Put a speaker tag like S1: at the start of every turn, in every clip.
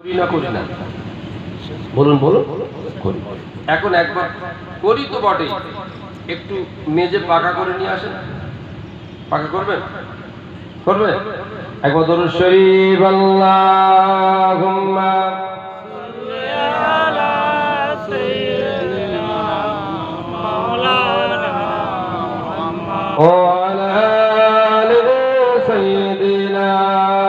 S1: করি বলুন বলুন। করি। এখন একবার করি তো বটে একটু মেজে পাকা করে নিয়ে আসেন। পাকা করবেন? করবেন? একবার ধরুন, শরীফ আল্লাহুম্মা। ও আলা সাইয়্যিদিনা।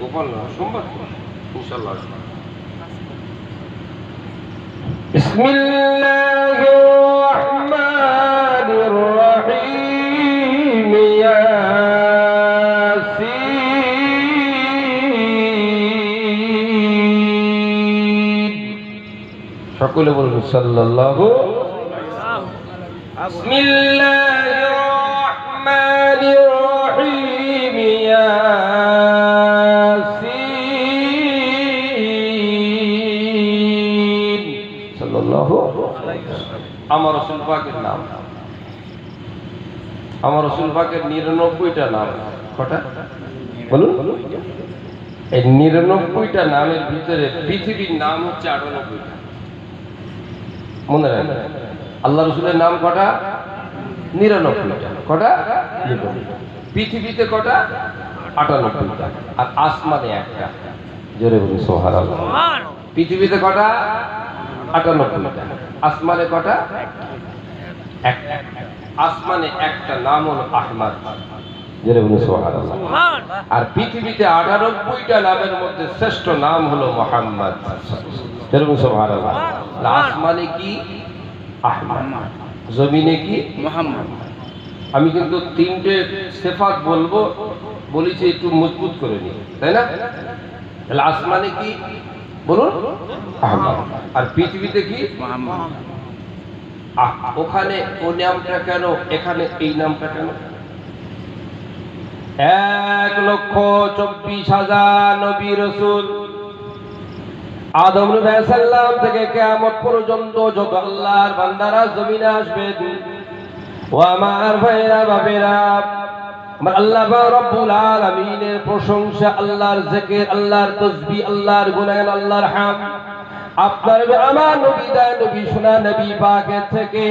S1: গোপাল না সোমবার তো? ইনশাল্লাহ আসবো। بسم الله الرحمن الرحيم ياسين সকলে বলুন সাল্লাল্লাহু بسم الله الرحمن রসুল পাকের নাম। আমার রসুল পাকের নিরানব্বইটা নাম। কটা? বলুন। এই নিরানব্বইটা নামের ভিতরে পৃথিবীর নাম হচ্ছে আটানব্বইটা। মনে রাখবেন আল্লাহ রসুলের নাম কটা? নিরানব্বইটা। কটা? পৃথিবীতে কটা? আটানব্বইটা। আর আসমানে একটা। জোরে বলুন সোহার পৃথিবীতে কটা? আটানব্বইটা আসমানে কটা? একটা আসমানে একটা নাম হলো আহমাদ। আর পৃথিবীতে আটানব্বইটা নামের মধ্যে শ্রেষ্ঠ নাম হলো মোহাম্মদ। আসমানে কি? আহমদ। জমিনে কি?
S2: মোহাম্মদ।
S1: আমি কিন্তু তিনটে সেফাত বলব বলেছি একটু মজবুত করে নি তাই না? আসমানে কি? বলুন। আহমদ। আর পৃথিবীতে কি? ওখানে ও নামটা কেন এখানে এই নামটা কেন? এক লক্ষ চব্বিশ হাজার নবী রসুল আদম সাল্লাম থেকে কেমন পর্যন্ত যত আল্লাহর বান্দারা জমিনে আসবেন ও আমার ভাইরা বাবেরা আমার আল্লাহ পাক রব্বুল আলামিনের প্রশংসা আল্লাহর জিকির আল্লাহর তাসবিহ আল্লাহর গুণগান আল্লাহর হাম আপনার আমার নবী দা নবী শোনা নবী পাকের থেকে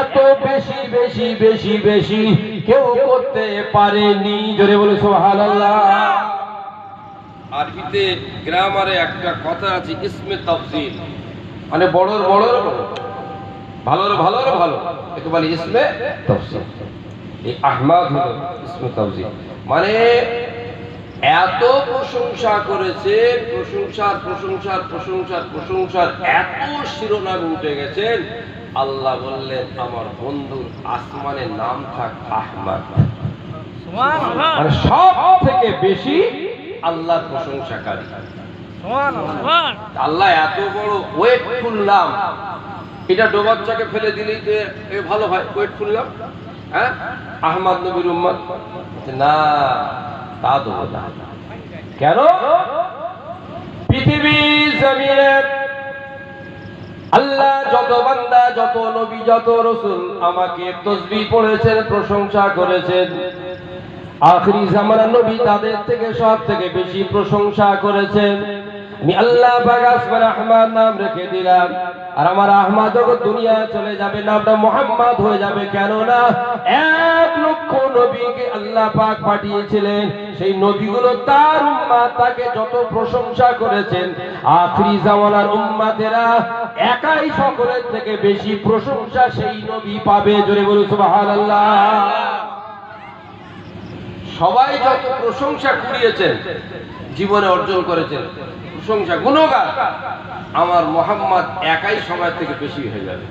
S1: এত বেশি বেশি বেশি বেশি কেউ করতে পারেনি। জোরে বলে সুবহানাল্লাহ। আরবিতে গ্রামারে একটা কথা আছে ইসমে তাফসিল। মানে বড়র বড়র বড় ভালোর ভালোর ভালো। একে বলে ইসমে তাফসিল। এই আহমাদ হলো ইসমে তাফসিল মানে এত প্রশংসা করেছে প্রশংসার প্রশংসার প্রশংসার প্রশংসার এত শিরোনামে উঠে গেছেন আল্লাহ বললেন আমার বন্ধুর আসমানের নাম থাক আহমাদ। মানে সব থেকে বেশি আল্লাহর প্রশংসাকারী। আল্লাহ এত বড় ওয়েট নাম। এটা ডোবাচ্চাকে ফেলে দিলেই তো ভালো হয় ওয়েট নাম? হ্যাঁ? আহমদ নবীর উম্মত? না, তা দেবো না। কেন? পৃথিবী জমিনে আল্লাহ যত বান্দা, যত নবী, যত রসুল আমাকে তসবি পড়েছেন, প্রশংসা করেছেন। আখরি জামানা নবী তাদের থেকে সব থেকে বেশি প্রশংসা করেছেন। আমি আল্লাহ পাক আসমান আহমদ নাম রেখে দিলাম। আর আমার আহমদ দুনিয়া চলে যাবে, নামটা মোহাম্মদ হয়ে যাবে। কেননা এক লক্ষ নবীকে আল্লাহ পাক পাঠিয়েছিলেন। সেই নবীগুলো তার উম্মাহ তাকে যত প্রশংসা করেছেন, আখরি জামানার উম্মাতেরা একাই সকলের থেকে বেশি প্রশংসা সেই নবী পাবে। জোরে বলুন, সুবহানাল্লাহ। সবাই যত প্রশংসা কুড়িয়েছেন, জীবনে অর্জন করেছেন প্রশংসা গুণগান আমার মোহাম্মদ একাই সময় থেকে বেশি হয়ে যাবে।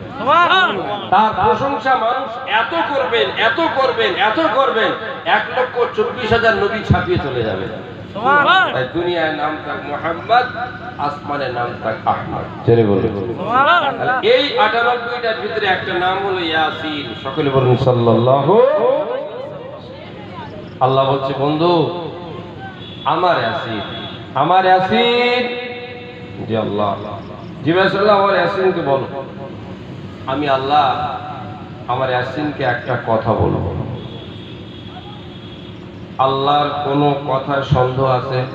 S1: তার প্রশংসা মানুষ এত করবেন এত করবেন এত করবেন এক লক্ষ চব্বিশ হাজার নবী ছাপিয়ে চলে যাবে। তাই দুনিয়ায় নাম থাক মোহাম্মদ আসমানের নাম থাক আহমদ। ছেড়ে বলবে এই আটানব্বইটার ভিতরে একটা নাম হলো ইয়াসিন। সকলে বলুন সাল্লাল্লাহু আল্লাহ বলছে বন্ধু আমার ইয়াসিন। আমার ইয়াসিন। জি আল্লাহ। বলো। আমি আল্লাহ, আমার ইয়াসিনকে একটা কথা বলব। আল্লাহর কোনো কথায় সন্দেহ আছে?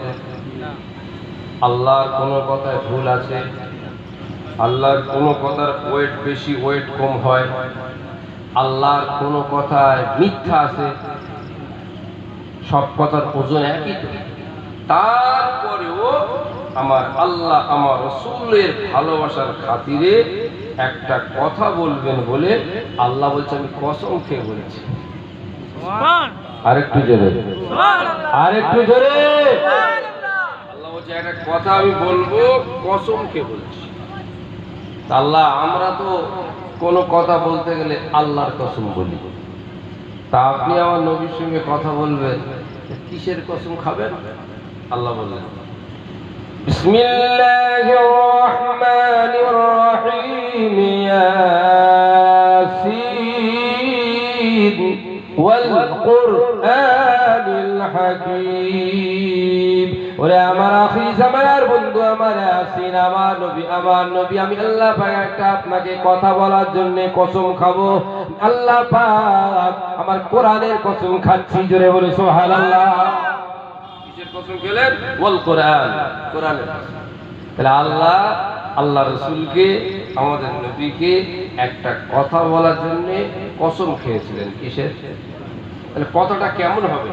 S1: আল্লাহর কোনো কথায় ভুল আছে? আল্লাহর কোনো কথার ওয়েট বেশি, ওয়েট কম হয়? আল্লাহর কোনো কথায় মিথ্যা আছে? সব কথার ওজন একই তো? তারপরেও আমার আল্লাহ আমার রসুলের ভালোবাসার খাতিরে একটা কথা বলবেন বলে আল্লাহ বলছে আমি কসম খেয়ে বলেছি। আরেকটু জোরে। আরেকটু জোরে। আল্লাহ বলছে একটা কথা আমি বলব কসম খেয়ে বলছি। আল্লাহ আমরা তো কোনো কথা বলতে গেলে আল্লাহর কসম বলি। তা আপনি আমার নবীর সঙ্গে কথা বলবেন কিসের কসম খাবেন? আল্লাহ বললেন بسم الله الرحمن الرحيم ياسين والقرآن الحكيم ওরে আমার আখরি জামানার বন্ধু আমার আসিন আমার নবী আমার নবী আমি আল্লাহ পাক একটা আপনাকে কথা বলার জন্য কসম খাবো আল্লাহ পাক আমার কোরআনের কসম খাচ্ছি জোরে বলে সুবহানাল্লাহ কিসের আল্লাহ আল্লাহ রসুলকে, আমাদের নবীকে একটা কথা বলার জন্য কসম খেয়েছিলেন। কিসের? তাহলে কথাটা কেমন হবে?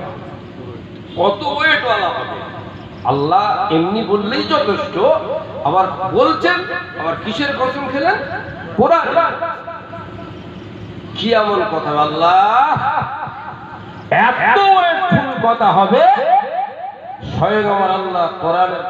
S1: কত ওয়েটওয়ালা হবে। আল্লাহ এমনি বললেই যথেষ্ট, আবার বলছেন, আবার কিসের কসম খেলেন? কোরআন। কি এমন কথা? আল্লাহ, এত ওয়েটফুল কথা হবে স্বয়ং আমার আল্লাহ কোরআনের